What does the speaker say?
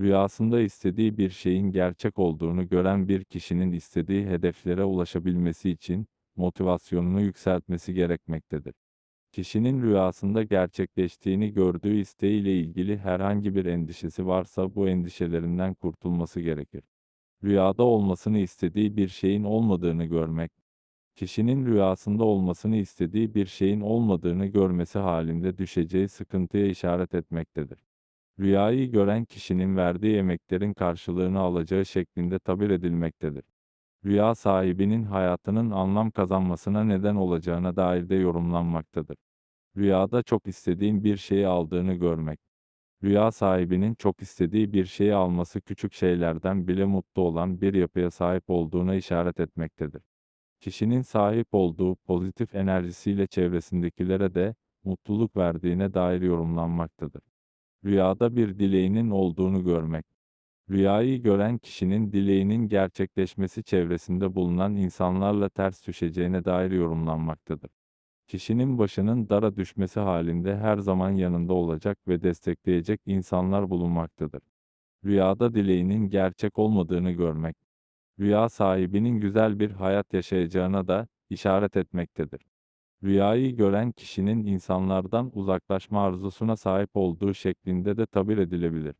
Rüyasında istediği bir şeyin gerçek olduğunu gören bir kişinin istediği hedeflere ulaşabilmesi için motivasyonunu yükseltmesi gerekmektedir. Kişinin rüyasında gerçekleştiğini gördüğü isteğiyle ilgili herhangi bir endişesi varsa bu endişelerinden kurtulması gerekir. Rüyada olmasını istediği bir şeyin olmadığını görmek, kişinin rüyasında olmasını istediği bir şeyin olmadığını görmesi halinde düşeceği sıkıntıya işaret etmektedir. Rüyayı gören kişinin verdiği emeklerin karşılığını alacağı şeklinde tabir edilmektedir. Rüya sahibinin hayatının anlam kazanmasına neden olacağına dair de yorumlanmaktadır. Rüyada çok istediğin bir şeyi aldığını görmek. Rüya sahibinin çok istediği bir şeyi alması küçük şeylerden bile mutlu olan bir yapıya sahip olduğuna işaret etmektedir. Kişinin sahip olduğu pozitif enerjisiyle çevresindekilere de mutluluk verdiğine dair yorumlanmaktadır. Rüyada bir dileğinin olduğunu görmek. Rüyayı gören kişinin dileğinin gerçekleşmesi çevresinde bulunan insanlarla ters düşeceğine dair yorumlanmaktadır. Kişinin başının dara düşmesi halinde her zaman yanında olacak ve destekleyecek insanlar bulunmaktadır. Rüyada dileğinin gerçek olmadığını görmek. Rüya sahibinin güzel bir hayat yaşayacağına da işaret etmektedir. Rüyayı gören kişinin insanlardan uzaklaşma arzusuna sahip olduğu şeklinde de tabir edilebilir.